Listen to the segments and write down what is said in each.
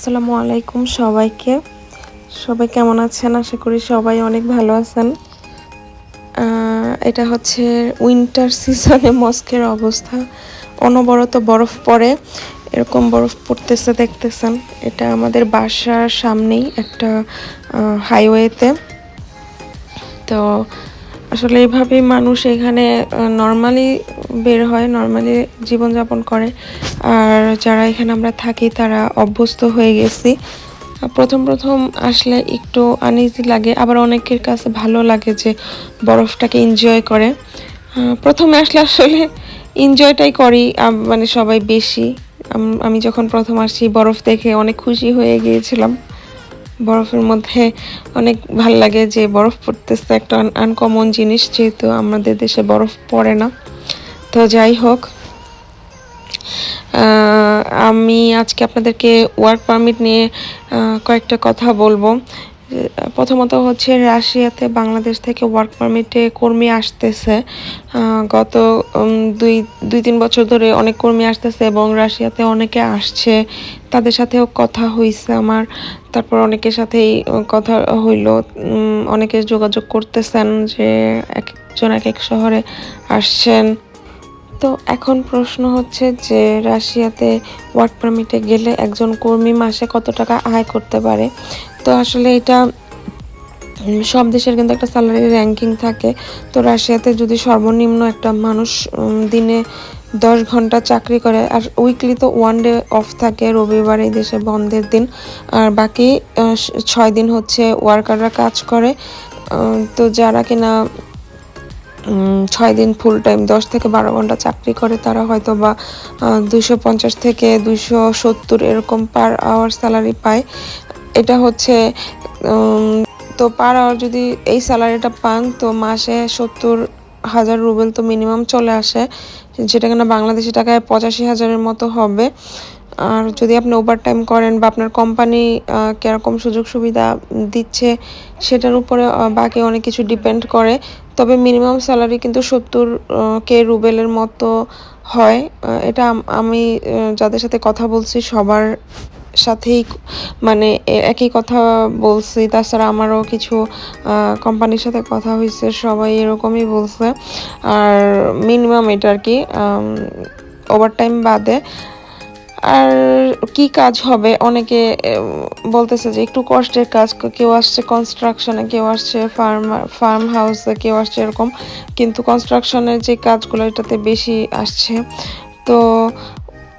আসসালামু আলাইকুম সবাইকে। সবাই কেমন আছেন? আশা করি সবাই অনেক ভালো আছেন। এটা হচ্ছে উইন্টার সিজনে মস্কের অবস্থা। অনবরত বরফ পড়ে। এরকম বরফ পড়তেছে, দেখতেছেন। এটা আমাদের বাসার সামনেই একটা হাইওয়েতে তো আসলে এইভাবেই মানুষ এখানে নর্মালি বের হয় নর্মালি জীবনযাপন করে। আর যারা এখানে আমরা থাকি, তারা অভ্যস্ত হয়ে গেছি। প্রথম প্রথম আসলে একটু আনইজি লাগে। আবার অনেকের কাছে ভালো লাগে যে বরফটাকে এনজয় করে। প্রথমে আসলে আসলে এনজয়টাই করি মানে সবাই বেশি। আমি যখন প্রথম আসি বরফ দেখে অনেক খুশি হয়ে গিয়েছিলাম। বরফের মধ্যে অনেক ভালো লাগে যে বরফ পড়তেছে একটা আনকমন জিনিস, যেহেতু আমাদের দেশে বরফ পড়ে না। তো যাই হোক আমি আজকে আপনাদেরকে ওয়ার্ক পারমিট নিয়ে কয়েকটা কথা বলব। প্রথমত হচ্ছে রাশিয়াতে বাংলাদেশ থেকে ওয়ার্ক পারমিটে কর্মী আসতেছে। গত দুই দুই, তিন বছর ধরে অনেক কর্মী আসতেছে এবং রাশিয়াতে অনেকে আসছে। তাদের সাথেও কথা হয়েছে আমার। তারপর অনেকের সাথেই কথা হইল। অনেকে যোগাযোগ করতেছেন যে এক একজন এক এক শহরে আসছেন। তো এখন প্রশ্ন হচ্ছে যে রাশিয়াতে ওয়ার্ক পারমিটে গেলে একজন কর্মী মাসে কত টাকা আয় করতে পারে? তো আসলে এটা সব দেশের কিন্তু একটা স্যালারি র্যাঙ্কিং থাকে। তো রাশিয়াতে যদি সর্বনিম্ন একটা মানুষ দিনে দশ ঘণ্টা চাকরি করে, আর উইকলি তো ওয়ান ডে অফ থাকে, রবিবার এই দেশে বন্ধের দিন, আর বাকি ছয় দিন হচ্ছে ওয়ার্কাররা কাজ করে। তো যারা কিনা ছয় দিন ফুল টাইম দশ থেকে বারো ঘণ্টা চাকরি করে তারা হয়তো বা দুইশো পঞ্চাশ থেকে দুইশো সত্তর এরকম পার আওয়ার স্যালারি পায়। এটা হচ্ছে তো পার আওয়ার যদি এই স্যালারিটা পান, তো মাসে সত্তর হাজার রুবেল তো মিনিমাম চলে আসে। যেটা কিনা বাংলাদেশি টাকায় পঁচাশি হাজারের মতো হবে। আর যদি আপনি ওভার টাইম করেন বা আপনার কোম্পানি কীরকম সুযোগ সুবিধা দিচ্ছে, সেটার উপরে বাকি অনেক কিছু ডিপেন্ড করে। তবে মিনিমাম স্যালারি কিন্তু সত্তর কে রুবেলের মতো হয়। এটা আমি যাদের সাথে কথা বলছি, সবার সাথেই মানে একই কথা বলছি। তাছাড়া আমারও কিছু কোম্পানির সাথে কথা হয়েছে, সবাই এরকমই বলছে। আর মিনিমাম এটা আর কি ওভারটাইম বাদে আর কি কাজ হবে? অনেকে বলতেছে যে একটু কষ্টের কাজ, কেউ আসছে কনস্ট্রাকশনে কেউ আসছে ফার্ম ফার্ম হাউসে কেউ আসছে এরকম। কিন্তু কনস্ট্রাকশনের যে কাজগুলো, এটাতে বেশি আসছে। তো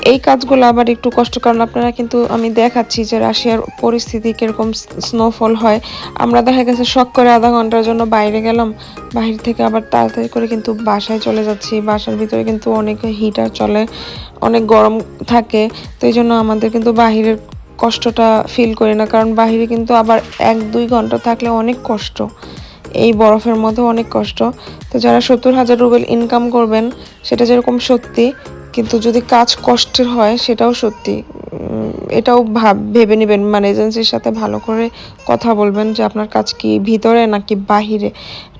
এই কাজগুলো আবার একটু কষ্ট, কারণ আপনারা কিন্তু আমি দেখাচ্ছি যে রাশিয়ার পরিস্থিতি কীরকম স্নোফল হয়। আমরা দেখা গেছে শখ করে আধা ঘণ্টার জন্য বাইরে গেলাম বাইরে থেকে আবার তাড়াতাড়ি করে কিন্তু বাসায় চলে যাচ্ছি। বাসার ভিতরে কিন্তু অনেক হিটার চলে, অনেক গরম থাকে, তো এই জন্য আমাদের কিন্তু বাহিরের কষ্টটা ফিল করি না, কারণ বাহিরে কিন্তু আবার এক দুই ঘণ্টা থাকলে অনেক কষ্ট। এই বরফের মধ্যে অনেক কষ্ট। তো যারা সত্তর হাজার রুবেল ইনকাম করবেন, সেটা যেরকম সত্যি কিন্তু যদি কাজ কষ্টের হয়, সেটাও সত্যি। এটাও ভাব, ভেবে নেবেন। মানে এজেন্সির সাথে ভালো করে কথা বলবেন যে আপনার কাজ কি ভিতরে নাকি বাহিরে?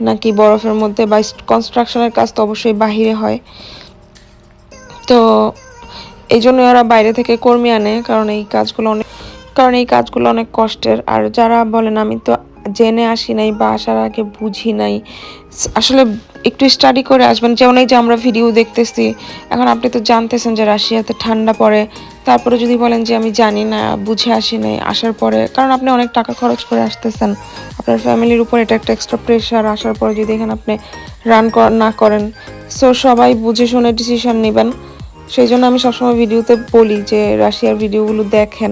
নাকি বরফের মধ্যে? বা কনস্ট্রাকশনের কাজ তো অবশ্যই বাহিরে হয়। তো এই জন্য ওরা বাইরে থেকে কর্মী আনে, কারণ এই কাজগুলো অনেক, কারণ এই কাজগুলো অনেক কষ্টের। আর যারা বলেন, আমি তো জেনে আসি নাই বা আসার আগে বুঝি নাই। আসলে একটু স্টাডি করে আসবেন। যেমন এই যে আমরা ভিডিও দেখতেছি, এখন আপনি তো জানতেছেন যে রাশিয়াতে ঠান্ডা পড়ে। তারপরে যদি বলেন যে আমি জানি না, বুঝে আসি নাই, আসার পরে, কারণ আপনি অনেক টাকা খরচ করে আসতেছেন। আপনার ফ্যামিলির উপর এটা একটা এক্সট্রা প্রেশার আসার পরে যদি এখানে আপনি রান না করেন। সো সবাই বুঝে শুনে ডিসিশন নেবেন। সেই জন্য আমি সবসময় ভিডিওতে বলি যে, রাশিয়ার ভিডিওগুলো দেখেন।